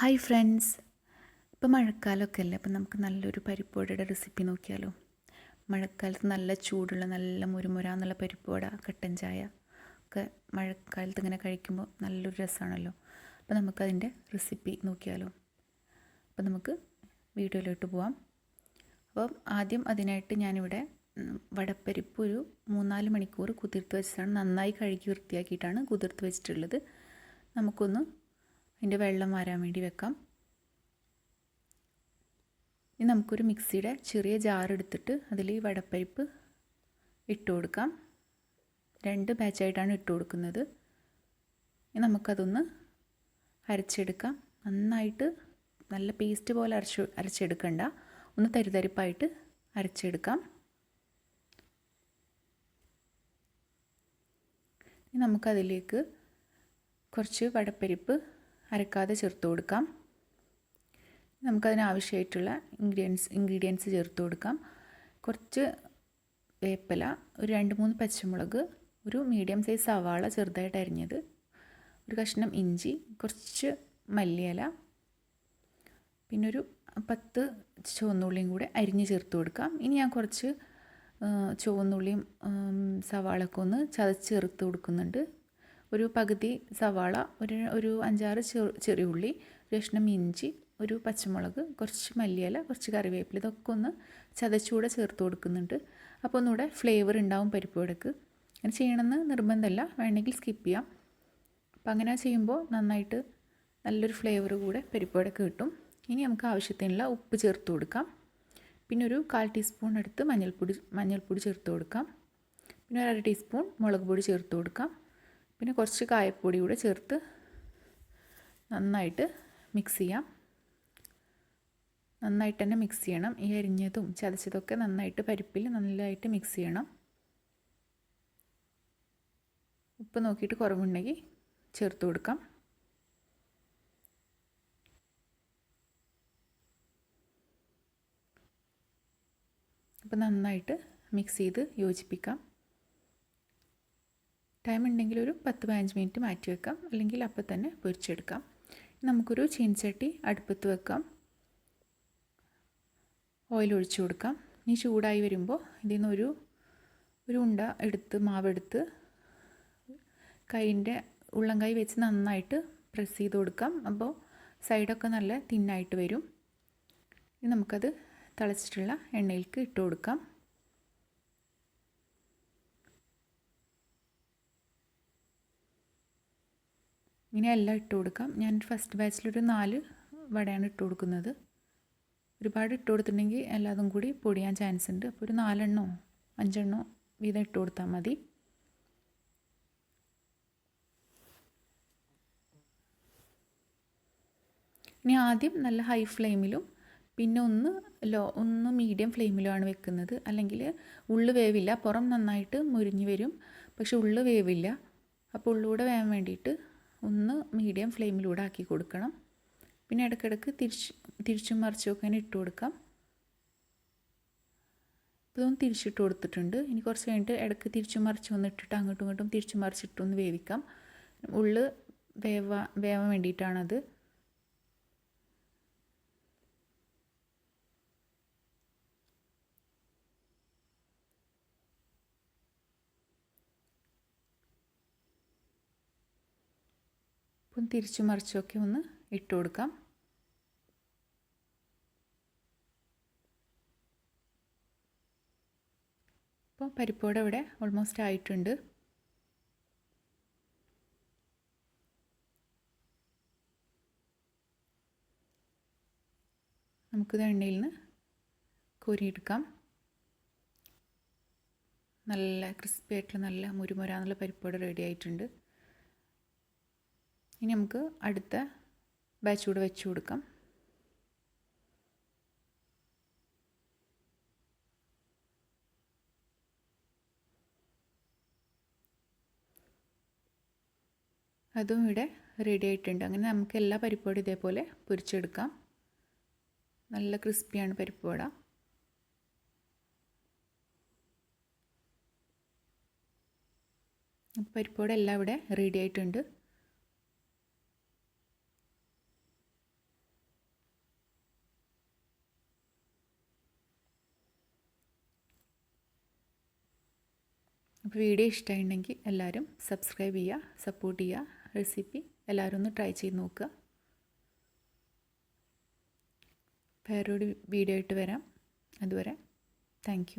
Hi friends. ഇപ്പോൾ മഴക്കാലമൊക്കെ അല്ലേ? അപ്പം നമുക്ക് നല്ലൊരു പരിപ്പുവടയുടെ റെസിപ്പി നോക്കിയാലോ? മഴക്കാലത്ത് നല്ല ചൂടുള്ള നല്ല മുരുമുരാന്നുള്ള പരിപ്പുവട കട്ടൻ ചായ ഒക്കെ മഴക്കാലത്ത് ഇങ്ങനെ കഴിക്കുമ്പോൾ നല്ലൊരു രസമാണല്ലോ. അപ്പോൾ നമുക്കതിന്റെ റെസിപ്പി നോക്കിയാലോ? അപ്പോൾ നമുക്ക് വീഡിയോയിലോട്ട് പോവാം. അപ്പം ആദ്യം അതിനായിട്ട് ഞാനിവിടെ വടപ്പരിപ്പ് ഒരു മൂന്നാൽ മണിക്കൂർ കുതിർത്ത് വെച്ചിട്ടാണ് നന്നായി കഴുകി വൃത്തിയാക്കിയിട്ടാണ് കുതിർത്ത് വെച്ചിട്ടുള്ളത്. നമുക്കൊന്ന് അതിന്റെ വെള്ളം വരാൻ വേണ്ടി വെക്കാം. ഇനി നമുക്കൊരു മിക്സിയുടെ ചെറിയ ജാർ എടുത്തിട്ട് അതിൽ ഈ വടപ്പരിപ്പ് ഇട്ട് കൊടുക്കാം. രണ്ട് ബാച്ചായിട്ടാണ് ഇട്ട് കൊടുക്കുന്നത്. ഇനി നമുക്കതൊന്ന് അരച്ചെടുക്കാം. നന്നായിട്ട് നല്ല പേസ്റ്റ് പോലെ അരച്ച് അരച്ചെടുക്കണ്ട. ഒന്ന് തരിതരിപ്പായിട്ട് അരച്ചെടുക്കാം. ഇനി നമുക്കതിലേക്ക് കുറച്ച് വടപ്പരിപ്പ് അരക്കാതെ ചേർത്ത് കൊടുക്കാം. നമുക്കതിനാവശ്യമായിട്ടുള്ള ഇൻഗ്രീഡിയൻസ് ഇൻഗ്രീഡിയൻസ് ചേർത്ത് കൊടുക്കാം. കുറച്ച് വേപ്പില ഒരു രണ്ട് മൂന്ന് പച്ചമുളക് ഒരു മീഡിയം സൈസ് സവാള ചെറുതായിട്ട് അരിഞ്ഞത് ഒരു കഷ്ണം ഇഞ്ചി കുറച്ച് മല്ലിയില പിന്നെ ഒരു പത്ത് ചുവന്നുള്ളിയും കൂടെ അരിഞ്ഞ് ചേർത്ത് കൊടുക്കാം. ഇനി ഞാൻ കുറച്ച് ചുവന്നുള്ളിയും സവാളൊക്കെ ഒന്ന് ചതച്ച് ചേർത്ത് കൊടുക്കുന്നുണ്ട്. ഒരു പകുതി സവാള ഒരു ഒരു അഞ്ചാറ് ചെറു ചെറിയ ഉള്ളി ഒരു കഷ്ണം ഇഞ്ചി ഒരു പച്ചമുളക് കുറച്ച് മല്ലിയില കുറച്ച് കറിവേപ്പില ഇതൊക്കെ ഒന്ന് ചതച്ചുകൂടെ ചേർത്ത് കൊടുക്കുന്നുണ്ട്. അപ്പോൾ ഒന്നുകൂടെ ഫ്ലേവർ ഉണ്ടാവും പരിപ്പ് വടക്ക്. അങ്ങനെ ചെയ്യണമെന്ന് നിർബന്ധമല്ല. വേണമെങ്കിൽ സ്കിപ്പ് ചെയ്യാം. അപ്പോൾ അങ്ങനെ ചെയ്യുമ്പോൾ നന്നായിട്ട് നല്ലൊരു ഫ്ലേവർ കൂടെ പരിപ്പ് വടക്ക് കിട്ടും. ഇനി നമുക്ക് ആവശ്യത്തിനുള്ള ഉപ്പ് ചേർത്ത് കൊടുക്കാം. പിന്നെ ഒരു കാൽ ടീസ്പൂൺ എടുത്ത് മഞ്ഞൾപ്പൊടി മഞ്ഞൾപ്പൊടി ചേർത്ത് കൊടുക്കാം. പിന്നെ ഒരു അര ടീസ്പൂൺ മുളക് പൊടി ചേർത്ത് കൊടുക്കാം. പിന്നെ കുറച്ച് കായപ്പൊടി കൂടെ ചേർത്ത് നന്നായിട്ട് മിക്സ് ചെയ്യാം. നന്നായിട്ട് തന്നെ മിക്സ് ചെയ്യണം. ഈ അരിഞ്ഞതും ചതച്ചതൊക്കെ നന്നായിട്ട് പരിപ്പിൽ നന്നായിട്ട് മിക്സ് ചെയ്യണം. ഉപ്പ് നോക്കിയിട്ട് കുറവുണ്ടെങ്കിൽ ചേർത്ത് കൊടുക്കാം. അപ്പോൾ നന്നായിട്ട് മിക്സ് ചെയ്ത് യോജിപ്പിക്കാം. ടൈം ഉണ്ടെങ്കിൽ ഒരു പത്ത് പതിനഞ്ച് മിനിറ്റ് മാറ്റി വെക്കാം. അല്ലെങ്കിൽ അപ്പം തന്നെ പൊരിച്ചെടുക്കാം. നമുക്കൊരു ചീൻചട്ടി അടുപ്പത്ത് വെക്കാം. ഓയിൽ ഒഴിച്ചു കൊടുക്കാം. ഇനി ചൂടായി വരുമ്പോൾ ഇതിൽ നിന്ന് ഒരു ഉണ്ട എടുത്ത് മാവെടുത്ത് കൈന്റെ ഉള്ളം കൈ വെച്ച് നന്നായിട്ട് പ്രസ് ചെയ്ത് കൊടുക്കാം. അപ്പോൾ സൈഡൊക്കെ നല്ല തിന്നായിട്ട് വരും. ഇനി നമുക്കത് തിളച്ചിട്ടുള്ള എണ്ണയിലേക്ക് ഇട്ട് കൊടുക്കാം. ഇങ്ങനെ എല്ലാം ഇട്ട് കൊടുക്കാം. ഞാൻ ഫസ്റ്റ് ബാച്ചിലൊരു നാല് വടയാണ് ഇട്ട് കൊടുക്കുന്നത്. ഒരുപാട് ഇട്ട് കൊടുത്തിട്ടുണ്ടെങ്കിൽ എല്ലാതും കൂടി പൊടിയാൻ ചാൻസ് ഉണ്ട്. അപ്പോൾ ഒരു നാലെണ്ണോ അഞ്ചെണ്ണോ വീതം ഇട്ട് കൊടുത്താൽ മതി. ഇനി ആദ്യം നല്ല ഹൈ ഫ്ലെയിമിലും പിന്നെ ഒന്ന് ലോ ഒന്ന് മീഡിയം ഫ്ലെയിമിലുമാണ് വെക്കുന്നത്. അല്ലെങ്കിൽ ഉള്ളു വേവില്ല. പുറം നന്നായിട്ട് മുരിഞ്ഞ് വരും. പക്ഷെ ഉള്ളു വേവില്ല. അപ്പോൾ ഉള്ളൂടെ വേവാൻ വേണ്ടിയിട്ട് ഒന്ന് മീഡിയം ഫ്ലെയിമിലൂടെ ആക്കി കൊടുക്കണം. പിന്നെ ഇടയ്ക്കിടയ്ക്ക് തിരിച്ച് തിരിച്ചും മറിച്ചും ഒക്കെ ഇട്ട് കൊടുക്കാം. ഇതൊന്ന് തിരിച്ചിട്ട് കൊടുത്തിട്ടുണ്ട്. ഇനി കുറച്ച് കഴിഞ്ഞിട്ട് ഇടയ്ക്ക് തിരിച്ചും മറിച്ചും ഒന്ന് ഇട്ടിട്ട് അങ്ങോട്ടും ഇങ്ങോട്ടും തിരിച്ചും മറിച്ചിട്ടൊന്ന് വേവിക്കാം. ഉള്ളു വേവ വേവാൻ വേണ്ടിയിട്ടാണത്. അപ്പം തിരിച്ചു മറിച്ചൊക്കെ ഒന്ന് ഇട്ട് കൊടുക്കാം. അപ്പോൾ പരിപ്പോടെ ഇവിടെ ഓൾമോസ്റ്റ് ആയിട്ടുണ്ട്. നമുക്കിത് എണ്ണയിൽ നിന്ന് കോരിയെടുക്കാം. നല്ല ക്രിസ്പി ആയിട്ടുള്ള നല്ല മുരുമുരാന്നുള്ള പരിപ്പോടെ റെഡി ആയിട്ടുണ്ട്. ഇനി നമുക്ക് അടുത്ത ബാച്ച് കൂടെ വെച്ച് കൊടുക്കാം. അതും ഇവിടെ റെഡി ആയിട്ടുണ്ട്. അങ്ങനെ നമുക്ക് എല്ലാ പരിപ്പോടും ഇതേപോലെ പൊരിച്ചെടുക്കാം. നല്ല ക്രിസ്പിയാണ് പരിപ്പുവട. പരിപ്പോടെ എല്ലാം ഇവിടെ റെഡി ആയിട്ടുണ്ട്. അപ്പോൾ വീഡിയോ ഇഷ്ടമായിട്ടുണ്ടെങ്കിൽ എല്ലാവരും സബ്സ്ക്രൈബ് ചെയ്യുക സപ്പോർട്ട് ചെയ്യുക റെസിപ്പി എല്ലാവരും ഒന്ന് ട്രൈ ചെയ്ത് നോക്കുക. വേറൊരു വീഡിയോ ആയിട്ട് വരാം. അതുവരെ താങ്ക്